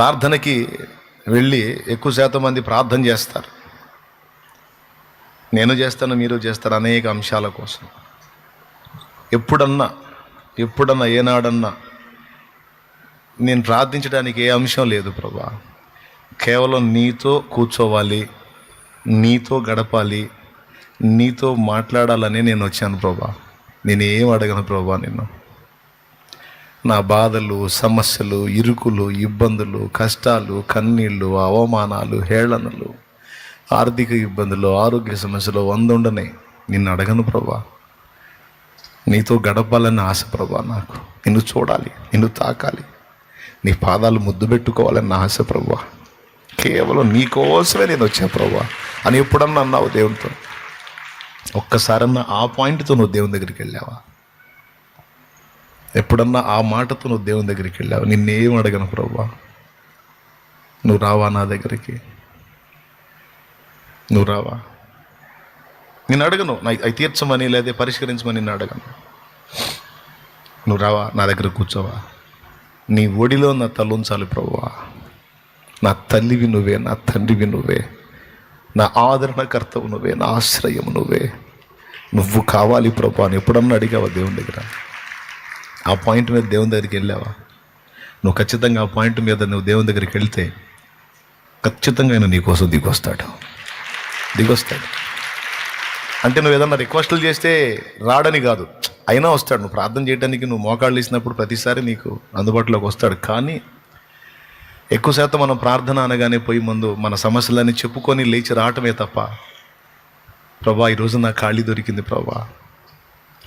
ప్రార్థనకి వెళ్ళి ఎక్కువ శాతం మంది ప్రార్థన చేస్తారు. నేను చేస్తాను మీరు చేస్తారు అనేక అంశాల కోసం. ఎప్పుడన్నా ఎప్పుడన్నా ఏనాడన్నా నేను ప్రార్థించడానికి ఏ అంశం లేదు ప్రభా. కేవలం నీతో కూర్చోవాలి నీతో గడపాలి నీతో మాట్లాడాలని నేను వచ్చాను ప్రభా. నేను అడగను ప్రభా నిన్ను? నా బాధలు సమస్యలు ఇరుకులు ఇబ్బందులు కష్టాలు కన్నీళ్ళు అవమానాలు హేళనలు ఆర్థిక ఇబ్బందులు ఆరోగ్య సమస్యలు వందుండనే నిన్ను అడగను ప్రభా. నీతో గడపాలని ఆశ ప్రభా నాకు. నిన్ను చూడాలి నిన్ను తాకాలి. నీ పాదాలు ముద్దు పెట్టుకోవాలని ఆశ ప్రభా. కేవలం నీ కోసమే నేను వచ్చా ప్రభా. అని ఎప్పుడన్నా అన్నావు దేవునితో? ఒక్కసారన్నా ఆ పాయింట్తో నువ్వు దేవుని దగ్గరికి వెళ్ళావా? ఎప్పుడన్నా ఆ మాటతో నువ్వు దేవుని దగ్గరికి వెళ్ళావు? నిన్నేం అడగను ప్రభా నువ్వు రావా నా దగ్గరికి? నువ్వు రావా? నేను అడగను. అవి తీర్చమని లేదా పరిష్కరించమని నిన్ను అడగను. నువ్వు రావా? నా దగ్గర కూర్చోవా? నీ ఒడిలో నా తలుంచాలి ప్రభువా నా తల్లివి నువ్వే నా తండ్రివి నువ్వే. నా ఆదరణకర్తవు నువ్వే నా ఆశ్రయం నువ్వే. నువ్వు కావాలి ప్రభు అని ఎప్పుడన్నా అడిగావా దేవుని దగ్గర? ఆ పాయింట్ మీద దేవుని దగ్గరికి వెళ్ళావా? నువ్వు ఖచ్చితంగా ఆ పాయింట్ మీద నువ్వు దేవుని దగ్గరికి వెళ్తే ఖచ్చితంగా ఆయన నీకోసం దిగొస్తాడు. దిగొస్తాడు. అంటే నువ్వు ఏదన్నా రిక్వెస్ట్లు చేస్తే రాడని కాదు. అయినా వస్తాడు. నువ్వు ప్రార్థన చేయడానికి నువ్వు మోకాళ్ళు ఇచ్చినప్పుడు ప్రతిసారి నీకు అందుబాటులోకి వస్తాడు. కానీ ఎక్కువ శాతం మనం ప్రార్థన అనగానే పోయి ముందు మన సమస్యలన్నీ చెప్పుకొని లేచి రావటమే తప్ప ప్రభా ఈరోజు నా ఖాళీ దొరికింది ప్రభా.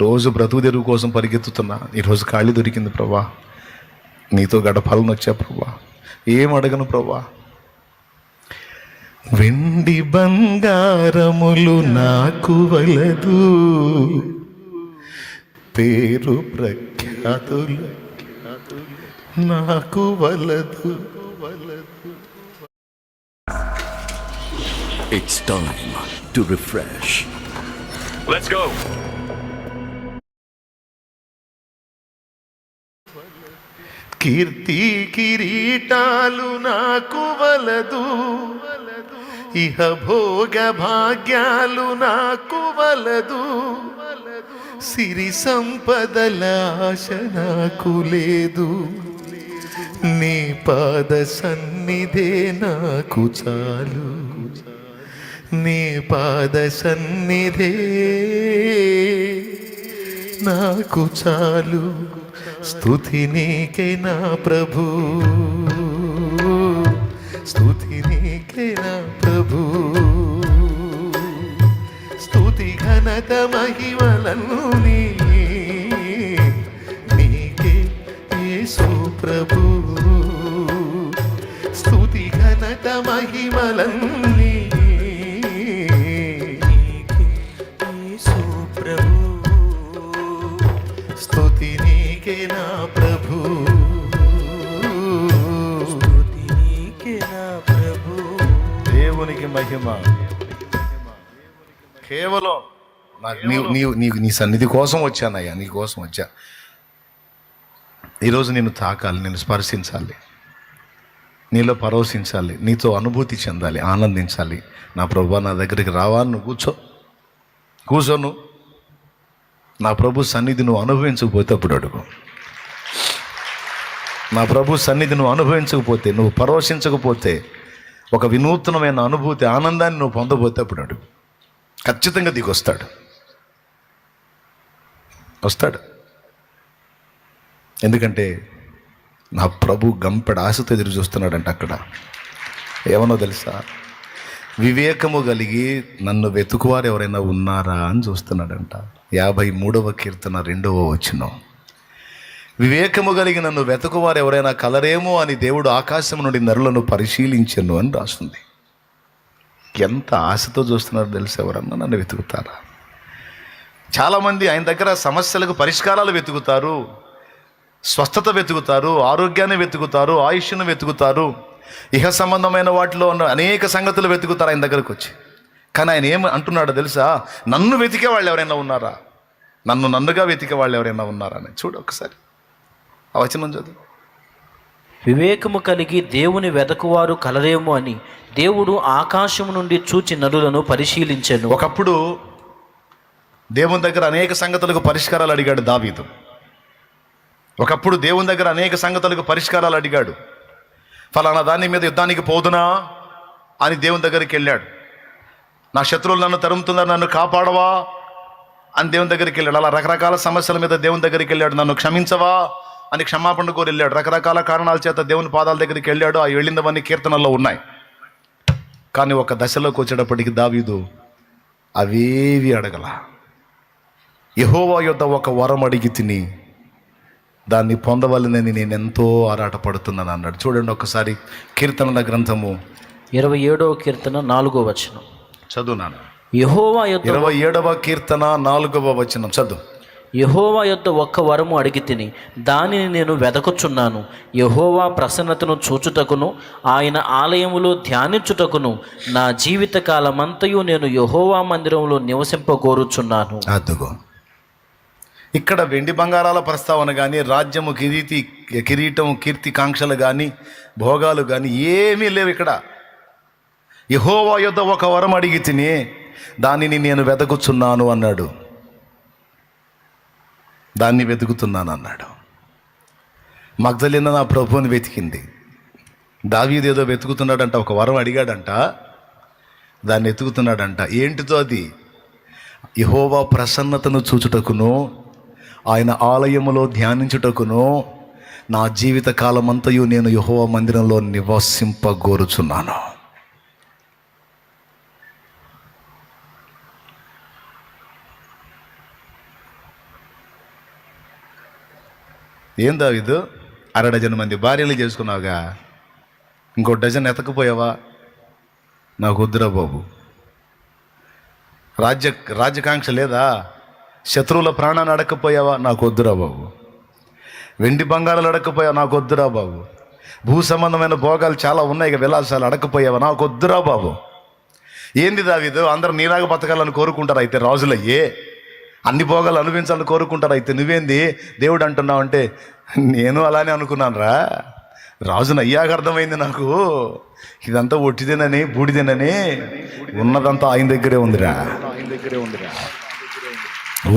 రోజు బ్రతుకు తెరువు కోసం పరిగెత్తుతున్నా ఈరోజు ఖాళీ దొరికింది ప్రభా నీతో గడపాలను వచ్చా ప్రభా ఏం అడగను ప్రభా వెండి బంగారములు నాకు వలదు. పేరు ప్రఖ్యాతులు నాకు వలదు. It's time to refresh. Let's go. కీర్తి కిరీటాలు నాకు వలదు. ఇహ భోగ భాగ్యాలు నాకు వలదు. సిరి సంపదల ఆశ నాకు లేదు. నీ పాద సన్నిధే నాకు చాలు. నీ పాద సన్నిధే నాకు చాలు. స్థుతి నీకే నా ప్రభు. స్థుతి నీకే నా ప్రభు. స్థుతి ఘనత మహిమలను నీకే యేసు ప్రభు. స్థుతి ఘనత మహిమలన్నీ దేవునికి మహిమ. కేవలం నాకు నీవు నీవు నీకు నీ సన్నిధి కోసం వచ్చానయ్యా నీ కోసం వచ్చా. ఈరోజు నేను తాకాలి నేను స్పర్శించాలి. నీలో పరవశించాలి నీతో అనుభూతి చెందాలి ఆనందించాలి. నా ప్రభు నా దగ్గరికి రావా నువ్వు కూర్చో. కూర్చోను నా ప్రభు సన్నిధి నువ్వు అనుభవించకపోతే అప్పుడు అడుగు. నా ప్రభు సన్నిధి నువ్వు అనుభవించకపోతే నువ్వు పరవశించకపోతే ఒక వినూత్నమైన అనుభూతి ఆనందాన్ని నువ్వు పొందబోతే అప్పుడు అడుగు. ఖచ్చితంగా దిగొస్తాడు. వస్తాడు. ఎందుకంటే నా ప్రభు గంపెడ ఆశతో ఎదురు చూస్తున్నాడంట అక్కడ. ఏమనో తెలుసా? వివేకము కలిగి నన్ను వెతుకువారు ఎవరైనా ఉన్నారా అని చూస్తున్నాడంట. యాభై మూడవ కీర్తన రెండవ వచ్చినాం వివేకము కలిగి నన్ను వెతుకువారు ఎవరైనా కలరేమో అని దేవుడు ఆకాశం నుండి నరులను పరిశీలించను అని రాస్తుంది. ఎంత ఆశతో చూస్తున్నారు తెలుసు ఎవరన్నా? నన్ను వెతుకుతారా? చాలామంది ఆయన దగ్గర సమస్యలకు పరిష్కారాలు వెతుకుతారు స్వస్థత వెతుకుతారు ఆరోగ్యాన్ని వెతుకుతారు ఆయుష్ను వెతుకుతారు ఇహ సంబంధమైన వాటిలో ఉన్న అనేక సంగతులు వెతుకుతారు ఆయన దగ్గరకు వచ్చి. కానీ ఆయన ఏం అంటున్నాడో తెలుసా? నన్ను వెతికే వాళ్ళు ఎవరైనా ఉన్నారా? నన్ను నన్నుగా వెతికే వాళ్ళు ఎవరైనా ఉన్నారా? అని చూడు ఒకసారి. ఆ వచనం చదువు. వివేకము కలిగి దేవుని వెదకువారు కలరేమో అని దేవుడు ఆకాశము నుండి చూచి నరులను పరిశీలించెను. ఒకప్పుడు దేవుని దగ్గర అనేక సంగతులకు పరిష్కారాలు అడిగాడు దావీదు. ఒకప్పుడు దేవుని దగ్గర అనేక సంగతులకు పరిష్కారాలు అడిగాడు. ఫలానా దాని మీద యుద్ధానికి పోదునా అని దేవుని దగ్గరికి వెళ్ళాడు. నా శత్రువులు నన్ను తరుముతున్నారు నన్ను కాపాడవా అని దేవుని దగ్గరికి వెళ్ళాడు. అలా రకరకాల సమస్యల మీద దేవుని దగ్గరికి వెళ్ళాడు. నన్ను క్షమించవా? అని క్షమాపణ కోరి వెళ్ళాడు. రకరకాల కారణాల చేత దేవుని పాదాల దగ్గరికి వెళ్ళాడు. ఆ వెళ్ళిందవన్నీ కీర్తనల్లో ఉన్నాయి. కానీ ఒక దశలోకి వచ్చేటప్పటికి దావీదు అవేవి అడగల. యహోవా యొద్ద ఒక వరం అడిగి తిని దాన్ని పొందవలనని నేను ఎంతో ఆరాటపడుతున్నాను అన్నాడు. చూడండి ఒకసారి కీర్తనల గ్రంథము. ఇరవై ఏడవ కీర్తన నాలుగో వచనం. చదువునాను యహోవా యొద్ద ఇరవై ఏడవ కీర్తన నాలుగవ వచనం. చదువు. యహోవా యొద్ద ఒక్క వరము అడిగి తిని దానిని నేను వెదకుచున్నాను. యహోవా ప్రసన్నతను చూచుటకును ఆయన ఆలయములో ధ్యానించుటకును నా జీవిత కాలమంతయు నేను యహోవా మందిరంలో నివసింపగోరుచున్నాను. అదుగో ఇక్కడ వెండి బంగారాల ప్రస్తావన కానీ రాజ్యము కిరీతి కిరీటం కీర్తి కాంక్షలు కానీ భోగాలు కానీ ఏమీ లేవు ఇక్కడ. యహోవా యొద్ద ఒక వరం అడిగి తిని దానిని నేను వెతకుచున్నాను అన్నాడు. దాన్ని వెతుకుతున్నాను అన్నాడు మగ్ధలిన నా ప్రభువుని వెతికింది? దావీది ఏదో వెతుకుతున్నాడంట ఒక వరం అడిగాడంట. దాన్ని వెతుకుతున్నాడంట. ఏంటితో అది? యహోవా ప్రసన్నతను చూచుటకును ఆయన ఆలయములో ధ్యానించుటకును నా జీవిత కాలమంతయు నేను యహోవా మందిరంలో నివసింపగోరుచున్నాను. ఏం దావిదు? అర డజన్ మంది భార్యలు చేసుకున్నావుగా. ఇంకో డజన్ ఎతకపోయావా? నాకు వద్దురా బాబు. రాజ్య రాజకాంక్ష లేదా? శత్రువుల ప్రాణాన్ని అడకపోయావా నాకు వద్దురా బాబు. వెండి బంగారాలు అడక్కపోయావా? నాకు వద్దురా బాబు. భూ సంబంధమైన భోగాలు చాలా ఉన్నాయి ఇక విలాసాలు అడకపోయావా నాకు వద్దురా బాబు. ఏంది దావిదు? అందరూ నీలాగా బతకాలని కోరుకుంటారు? అయితే రాజులయ్యే. అన్ని భోగాలు అనుభవించాలని కోరుకుంటారు అయితే నువ్వేంది? దేవుడు అంటున్నావు అంటే నేను అలానే అనుకున్నాను రా రాజును అయ్యాక అర్థమైంది నాకు. ఇదంతా ఒట్టిదేనని బూడిదేనని ఉన్నదంతా ఆయన దగ్గరే ఉందిరా. ఆయన దగ్గరే ఉందిరా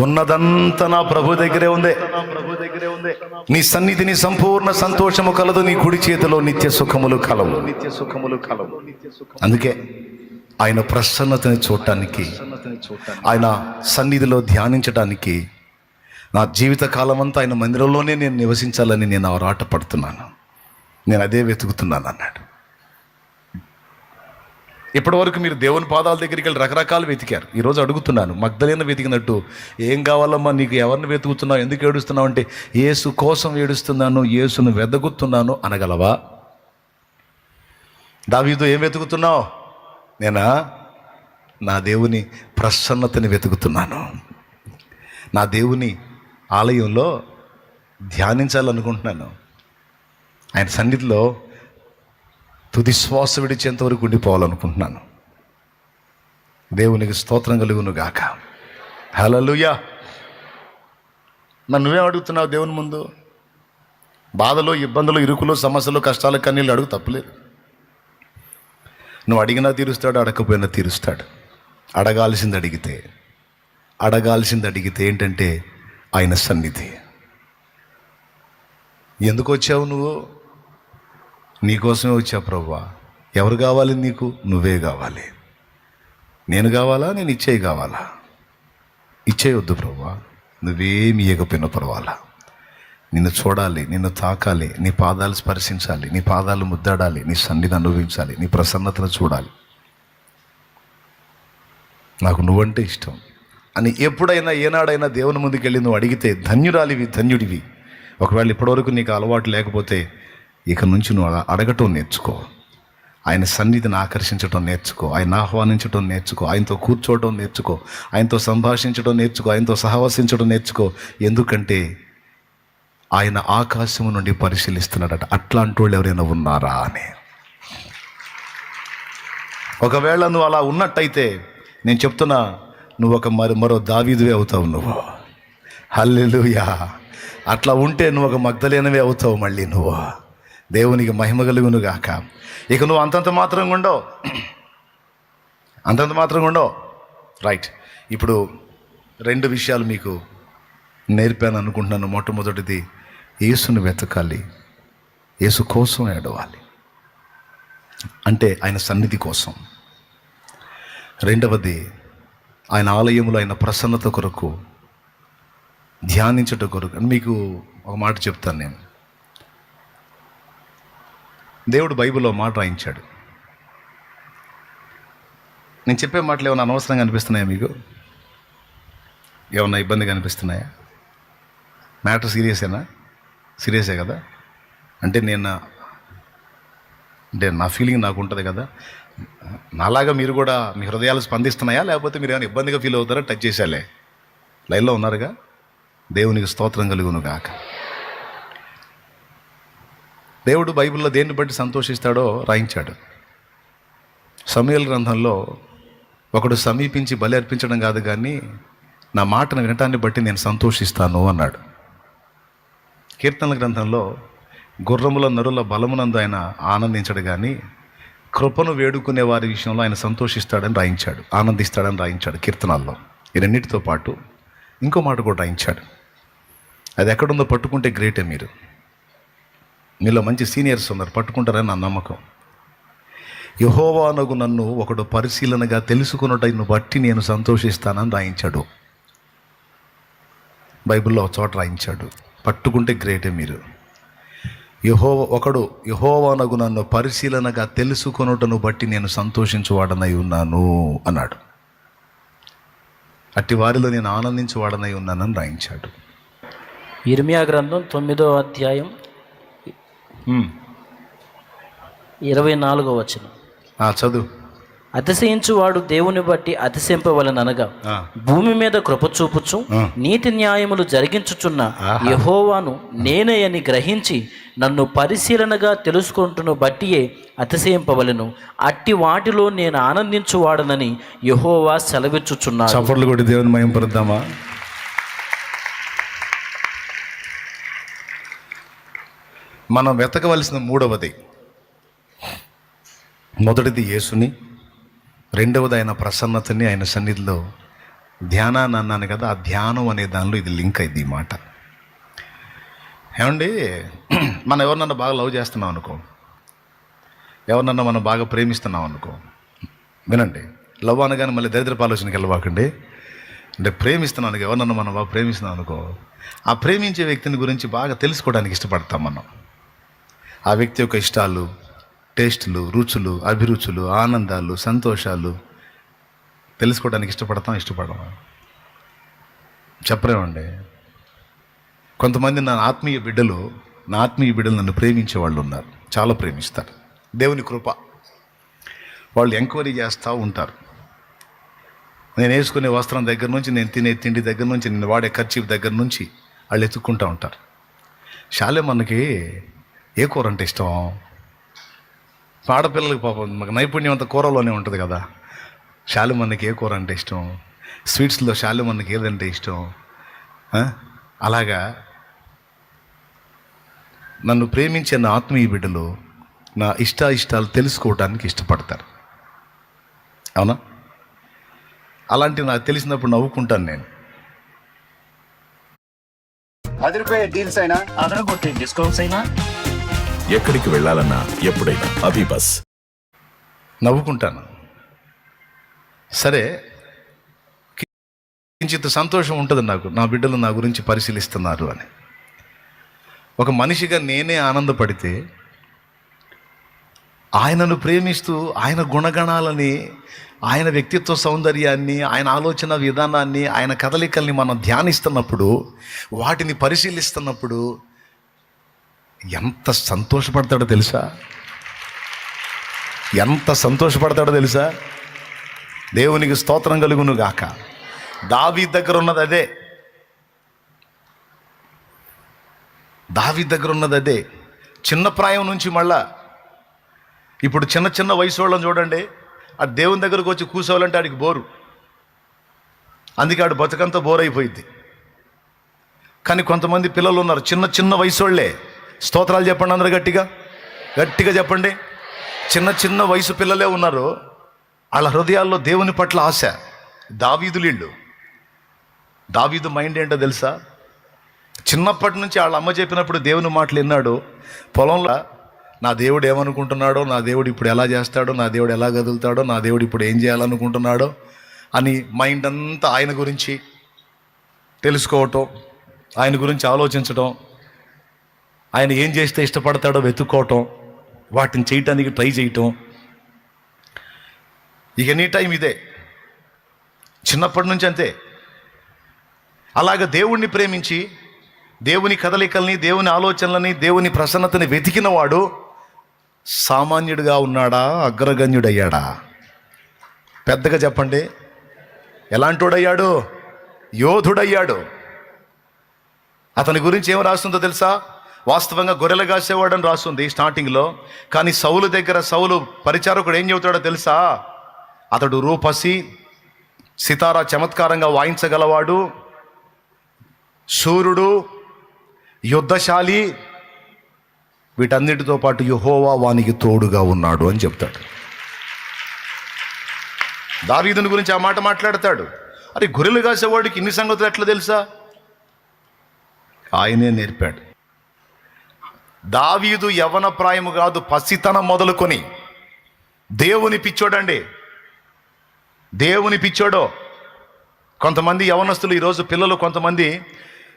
ఉన్నదంతా నా ప్రభు దగ్గరే ఉంది. నీ సన్నిధిని సంపూర్ణ సంతోషము కలదు నీ కుడి చేతిలో నిత్య సుఖములు కలవు నిత్య సుఖములు కలవు. అందుకే ఆయన ప్రసన్నతని చూడటానికి ఆయన సన్నిధిలో ధ్యానించడానికి నా జీవిత కాలమంతా ఆయన మందిరంలోనే నేను నివసించాలని నేను ఆరాట పడుతున్నాను. నేను అదే వెతుకుతున్నాను అన్నాడు. ఇప్పటివరకు మీరు దేవుని పాదాల దగ్గరికి వెళ్ళి రకరకాలు వెతికారు. ఈరోజు అడుగుతున్నాను మగ్ధలేన వెతికినట్టు ఏం కావాలమ్మా నీకు ఎవరిని వెతుకుతున్నావు ఎందుకు ఏడుస్తున్నావు అంటే యేసు కోసం ఏడుస్తున్నాను ఏసును వెదగుతున్నాను అనగలవా? దావీదు ఏం వెతుకుతున్నావు? నేనా? నా దేవుని ప్రసన్నతని వెతుకుతున్నాను. నా దేవుని ఆలయంలో ధ్యానించాలనుకుంటున్నాను. ఆయన సన్నిధిలో తుది శ్వాస విడిచేంత వరకు ఉండిపోవాలనుకుంటున్నాను. దేవునికి స్తోత్రం కలుగును గాక. హలలుయా నన్ను నువ్వేం అడుగుతున్నావు దేవుని ముందు? బాధలు ఇబ్బందులు ఇరుకులు సమస్యలు కష్టాలు కన్నీళ్ళు అడుగు తప్పలేదు. నువ్వు అడిగినా తీరుస్తాడు అడగకపోయినా తీరుస్తాడు. అడగాల్సింది అడిగితే అడగాల్సింది అడిగితే ఏంటంటే ఆయన సన్నిధి. ఎందుకు వచ్చావు నువ్వు? నీకోసమే వచ్చా ప్రభా ఎవరు కావాలి నీకు? నువ్వే కావాలి. నేను కావాలా? నేను ఇచ్చేయి కావాలా? ఇచ్చేయొద్దు ప్రభా నువ్వేమి ఇవ్వకపోయినా పర్వాలా. నిన్ను చూడాలి నిన్ను తాకాలి నీ పాదాలు స్పర్శించాలి నీ పాదాలు ముద్దాడాలి నీ సన్నిధి అనుభవించాలి నీ ప్రసన్నతను చూడాలి. నాకు నువ్వంటే ఇష్టం. అని ఎప్పుడైనా ఏనాడైనా దేవుని ముందుకు వెళ్ళి నువ్వు అడిగితే ధన్యురాలివి ధన్యుడివి. ఒకవేళ ఇప్పటివరకు నీకు అలవాటు లేకపోతే ఇక నుంచి నువ్వు అలా అడగటం నేర్చుకో. ఆయన సన్నిధిని ఆకర్షించడం నేర్చుకో. ఆయన ఆహ్వానించడం నేర్చుకో. ఆయనతో కూర్చోవడం నేర్చుకో. ఆయనతో సంభాషించడం నేర్చుకో. ఆయనతో సహవసించడం నేర్చుకో. ఎందుకంటే ఆయన ఆకాశము నుండి పరిశీలిస్తున్నాడట అట్లాంటి వాళ్ళు ఎవరైనా ఉన్నారా? అని. ఒకవేళ నువ్వు అలా ఉన్నట్టయితే నేను చెప్తున్నా నువ్వు ఒక మరి మరో దావీదువే అవుతావు నువ్వు. హల్లెలుయా. అట్లా ఉంటే నువ్వు ఒక మగ్ధలేనవే అవుతావు మళ్ళీ నువ్వు. దేవునికి మహిమ కలుగును గాక. ఇక నువ్వు అంతంత మాత్రంగా ఉండవు. అంతంత మాత్రంగా ఉండవు. రైట్ ఇప్పుడు రెండు విషయాలు మీకు నేర్పాను అనుకుంటున్నాను మొట్టమొదటిది యేసును వెతకాలి. యేసు కోసం ఏడవాలి అంటే ఆయన సన్నిధి కోసం. రెండవది ఆయన ఆలయంలో ఆయన ప్రసన్నత కొరకు ధ్యానించట కొరకు. అని మీకు ఒక మాట చెప్తాను నేను. దేవుడు బైబిల్లో మాట రాయించాడు. నేను చెప్పే మాటలు ఏమైనా అనవసరంగా అనిపిస్తున్నాయా మీకు? ఏమైనా ఇబ్బందిగా అనిపిస్తున్నాయా? మ్యాటర్ సీరియసేనా? సీరియసే కదా? అంటే నేను అంటే నా ఫీలింగ్ నాకు ఉంటుంది కదా? నాలాగా మీరు కూడా మీ హృదయాలు స్పందిస్తున్నాయా? లేకపోతే మీరు ఏమైనా ఇబ్బందిగా ఫీల్ అవుతారా? టచ్ చేశాలే. లైన్లో ఉన్నారుగా? దేవునికి స్తోత్రం కలుగును గాక. దేవుడు బైబిల్లో దేన్ని బట్టి సంతోషిస్తాడో రాయించాడు. సమయల గ్రంథంలో ఒకడు సమీపించి బలి అర్పించడం కాదు కానీ నా మాటను వినటాన్ని బట్టి నేను సంతోషిస్తాను అన్నాడు. కీర్తనల గ్రంథంలో గుర్రముల నరుల బలమునందు ఆయన ఆనందించడు కానీ కృపను వేడుకునే వారి విషయంలో ఆయన సంతోషిస్తాడని రాయించాడు ఆనందిస్తాడని రాయించాడు కీర్తనాల్లో. ఈ రెండింటితో పాటు ఇంకో మాట కూడా రాయించాడు. అది ఎక్కడుందో పట్టుకుంటే గ్రేటే మీరు. మీలో మంచి సీనియర్స్ ఉన్నారు పట్టుకుంటారని నా నమ్మకం. యహోవానగు నన్ను ఒకడు పరిశీలనగా తెలుసుకున్నటను బట్టి నేను సంతోషిస్తానని రాయించాడు. బైబిల్లో ఒక చోట రాయించాడు. పట్టుకుంటే గ్రేటే మీరు. యహో ఒకడు యహోవానగు నన్ను పరిశీలనగా తెలుసుకొనుటను బట్టి నేను సంతోషించువాడనై ఉన్నాను అన్నాడు. అట్టి వారిలో నేను ఆనందించువాడనై ఉన్నానని రాయించాడు. ఇర్మియా గ్రంథం తొమ్మిదో అధ్యాయం. ఇరవై నాలుగో వచనం. చదువు. అతిశయించువాడు దేవుని బట్టి అతిశయింపవలననగా. భూమి మీద కృప చూపుచు. నీతి న్యాయములు జరిగించుచున్న. యహోవాను నేనే అని గ్రహించి నన్ను పరిశీలనగా తెలుసుకుంటున్న బట్టియే అతిశయింపవలను అట్టి వాటిలో నేను ఆనందించువాడనని యహోవా చప్పట్లు కొట్టి దేవుని మయం పరుద్దామా మనం వెతకవలసిన మూడవది మొదటిది యేసుని రెండవది ఆయన ప్రసన్నతని ఆయన సన్నిధిలో ధ్యానాన్ని అన్నాను కదా ఆ ధ్యానం అనే దానిలో ఇది లింక్ అయింది ఈ మాట. ఏమండి మనం ఎవరినన్నా బాగా లవ్ చేస్తున్నాం అనుకో ఎవరినన్నా మనం బాగా ప్రేమిస్తున్నాం అనుకో వినండి లవ్ అనగానే మళ్ళీ దరిద్రపు ఆలోచనకి వెళ్ళబాకండి. అంటే ప్రేమిస్తున్నాను ఎవరినన్నా మనం బాగా ప్రేమిస్తున్నాం అనుకో ఆ ప్రేమించే వ్యక్తిని గురించి బాగా తెలుసుకోవడానికి ఇష్టపడతాం మనం. ఆ వ్యక్తి యొక్క ఇష్టాలు టేస్టులు రుచులు అభిరుచులు ఆనందాలు సంతోషాలు తెలుసుకోవడానికి ఇష్టపడతాం ఇష్టపడము. చెప్పరేమండి కొంతమంది నా ఆత్మీయ బిడ్డలు నా ఆత్మీయ బిడ్డలు నన్ను ప్రేమించే వాళ్ళు ఉన్నారు. చాలా ప్రేమిస్తారు. దేవుని కృప. వాళ్ళు ఎంక్వైరీ చేస్తూ ఉంటారు. నేను వేసుకునే వస్త్రం దగ్గర నుంచి నేను తినే తిండి దగ్గర నుంచి నేను వాడే ఖర్చు దగ్గర నుంచి వాళ్ళు ఎత్తుక్కుంటూ ఉంటారు. శాలే మనకి ఏ కూర అంటే ఇష్టం? ఆడపిల్లలకి పాపం మాకు నైపుణ్యం అంతా కూరలోనే ఉంటుంది కదా. శాలు మనకి ఏ కూర అంటే ఇష్టం? స్వీట్స్లో శాలు మనకి ఏదంటే ఇష్టం? ఆ? అలాగా నన్ను ప్రేమించే నా ఆత్మీయ బిడ్డలు నా ఇష్ట ఇష్టాలు తెలుసుకోవడానికి ఇష్టపడతారు. అవునా? అలాంటి నాకు తెలిసినప్పుడు నవ్వుకుంటాను నేను. అదిరిపోయే డీల్స్ అయినా? అదరగొట్టే డిస్కౌంట్స్ అయినా? ఎక్కడికి వెళ్ళాలన్నా ఎప్పుడైనా అభిబస్ నవ్వుకుంటాను. సరే కించిత్ సంతోషం ఉంటుంది నాకు. నా బిడ్డలు నా గురించి పరిశీలిస్తున్నారు అని. ఒక మనిషిగా నేనే ఆనందపడితే ఆయనను ప్రేమిస్తూ ఆయన గుణగణాలని ఆయన వ్యక్తిత్వ సౌందర్యాన్ని ఆయన ఆలోచన విధానాన్ని ఆయన కదలికల్ని మనం ధ్యానిస్తున్నప్పుడు వాటిని పరిశీలిస్తున్నప్పుడు ఎంత సంతోషపడతాడో తెలుసా? ఎంత సంతోషపడతాడో తెలుసా? దేవునికి స్తోత్రం కలుగును గాక. దావి దగ్గర ఉన్నది అదే. దావి దగ్గర ఉన్నది అదే. చిన్న ప్రాయం నుంచి మళ్ళా ఇప్పుడు చిన్న చిన్న వయసు వాళ్ళని చూడండి ఆ దేవుని దగ్గరకు వచ్చి కూర్చోవాలంటే ఆడికి బోరు. అందుకే ఆడు బతుకంతా బోర్ అయిపోయింది కానీ కొంతమంది పిల్లలు ఉన్నారు చిన్న చిన్న వయసు వాళ్ళే స్తోత్రాలు చెప్పండి అందరు గట్టిగా. గట్టిగా చెప్పండి. చిన్న చిన్న వయసు పిల్లలే ఉన్నారు. వాళ్ళ హృదయాల్లో దేవుని పట్ల ఆశ. దావీదులీళ్ళు దావీదు మైండ్ ఏంటో తెలుసా? చిన్నప్పటి నుంచి వాళ్ళ అమ్మ చెప్పినప్పుడు దేవుని మాటలు విన్నాడు. పొలంలో నా దేవుడు ఏమనుకుంటున్నాడో నా దేవుడు ఇప్పుడు ఎలా చేస్తాడో నా దేవుడు ఎలా కదులుతాడో నా దేవుడు ఇప్పుడు ఏం చేయాలనుకుంటున్నాడో అని మైండ్ అంతా ఆయన గురించి తెలుసుకోవటం ఆయన గురించి ఆలోచించడం ఆయన ఏం చేస్తే ఇష్టపడతాడో వెతుక్కోవటం వాటిని చేయటానికి ట్రై చేయటం. ఇక ఎనీ టైం ఇదే. చిన్నప్పటి నుంచి అంతే. అలాగ దేవుణ్ణి ప్రేమించి దేవుని కదలికల్ని దేవుని ఆలోచనలని దేవుని ప్రసన్నతని వెతికిన వాడు సామాన్యుడిగా ఉన్నాడా అగ్రగణ్యుడయ్యాడా? పెద్దగా చెప్పండి. ఎలాంటోడయ్యాడు? యోధుడయ్యాడు. అతని గురించి ఏం రాస్తుందో తెలుసా? వాస్తవంగా గొర్రెలు కాసేవాడని రాస్తుంది స్టార్టింగ్లో. కానీ సౌలు దగ్గర సౌలు పరిచారకుడు ఏం చెబుతాడో తెలుసా? అతడు రూపసి సితారా చమత్కారంగా వాయించగలవాడు సూర్యుడు యుద్ధశాలి వీటన్నిటితో పాటు యుహోవా వానికి తోడుగా ఉన్నాడు అని చెప్తాడు. దావీదుని గురించి ఆ మాట మాట్లాడతాడు. అరే గొర్రెలు కాసేవాడికి ఇన్ని సంగతులు ఎట్లా తెలుసా? ఆయనే నేర్పాడు. దావీదు యవన ప్రాయము కాదు పసితనం మొదలుకొని. దేవుని పిచ్చోడండి. దేవుని పిచ్చోడో. కొంతమంది యవనస్తులు ఈరోజు పిల్లలు కొంతమంది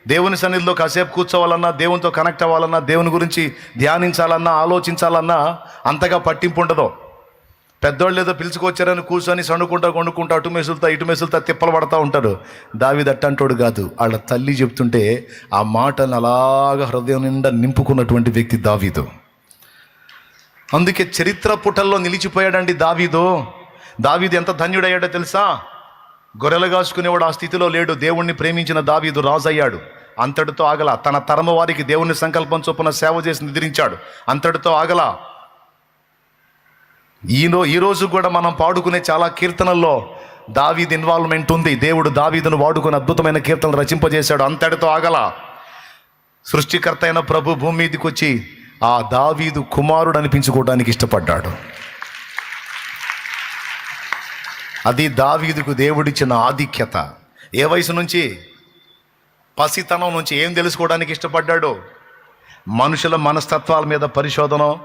దేవుని సన్నిధిలో కాసేపు కూర్చోవాలన్నా దేవునితో కనెక్ట్ అవ్వాలన్నా దేవుని గురించి ధ్యానించాలన్నా ఆలోచించాలన్నా అంతగా పట్టింపు ఉండదు. పెద్దోళ్ళు ఏదో పిలుచుకొచ్చారని కూర్చొని సణుకుంటా కొండుకుంటా అటు మెసులుతా ఇటు మెసులుతా తిప్పలు పడతా ఉంటారు. దావిది అట్టంటోడు కాదు. వాళ్ళ తల్లి చెప్తుంటే ఆ మాటను అలాగా హృదయం నిండా నింపుకున్నటువంటి వ్యక్తి దావీదు. అందుకే చరిత్ర పుటల్లో నిలిచిపోయాడండి దావీదు. దావీదు ఎంత ధన్యుడయ్యాడో తెలుసా? గొర్రెలు కాసుకునేవాడు ఆ స్థితిలో లేడు. దేవుణ్ణి ప్రేమించిన దావీదు రాజయ్యాడు. అంతటితో ఆగల తన తరమ వారికి దేవుని సంకల్పం చొప్పున సేవ చేసి నిద్రించాడు. అంతటితో ఆగల ఈనో ఈరోజు కూడా మనం పాడుకునే చాలా కీర్తనల్లో దావీద్ ఇన్వాల్వ్మెంట్ ఉంది. దేవుడు దావీదును వాడుకుని అద్భుతమైన కీర్తనలు రచింపజేశాడు. అంతటితో ఆగల. సృష్టికర్త అయిన ప్రభు భూమి మీదకి వచ్చి ఆ దావీదు కుమారుడు అనిపించుకోవడానికి ఇష్టపడ్డాడు. అది దావీదుకు దేవుడిచ్చిన ఆధిక్యత. ఏ వయసు నుంచి? పసితనం నుంచి. ఏం తెలుసుకోవడానికి ఇష్టపడ్డాడు? మనుషుల మనస్తత్వాల మీద పరిశోధన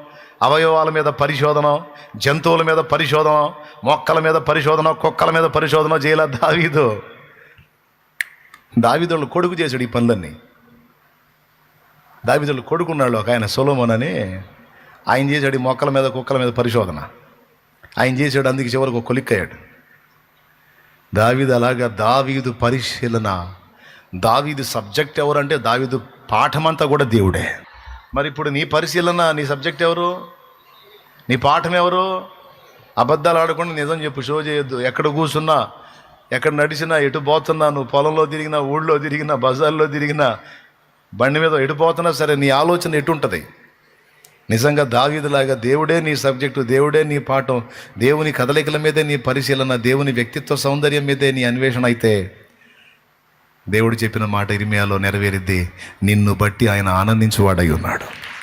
అవయవాల మీద పరిశోధన జంతువుల మీద పరిశోధన మొక్కల మీద పరిశోధన కుక్కల మీద పరిశోధన చేయలే దావీదు. దావీదుళ్ళు కొడుకు చేశాడు ఈ పనులన్నీ. దావీదుళ్ళు కొడుకున్నాడు ఒక ఆయన సొలోమోన్ అని ఆయన చేశాడు ఈ మొక్కల మీద కుక్కల మీద పరిశోధన. ఆయన చేశాడు అందుకే చివరికి ఒక కొలిక్కయ్యాడు దావీదు అలాగా దావీదు పరిశీలన. దావీదు సబ్జెక్ట్ ఎవరంటే దావీదు పాఠమంతా కూడా దేవుడే. మరి ఇప్పుడు నీ పరిశీలన నీ సబ్జెక్ట్ ఎవరు? నీ పాఠం ఎవరు? అబద్ధాలు ఆడకుండా నిజం చెప్పు షో చేయొద్దు. ఎక్కడ కూర్చున్నా ఎక్కడ నడిచినా ఎటు పోతున్నా నువ్వు పొలంలో తిరిగినా ఊళ్ళో తిరిగినా బజార్లో తిరిగినా బండి మీద ఎటు పోతున్నా సరే నీ ఆలోచన ఎటుంటుంది? నిజంగా దావీదులాగా దేవుడే నీ సబ్జెక్టు దేవుడే నీ పాఠం దేవుని కదలికల మీదే నీ పరిశీలన దేవుని వ్యక్తిత్వ సౌందర్యం మీదే నీ అన్వేషణ అయితే దేవుడు చెప్పిన మాట ఇరిమియాలో నెరవేరిద్ది. నిన్ను బట్టి ఆయన ఆనందించువాడై ఉన్నాడు.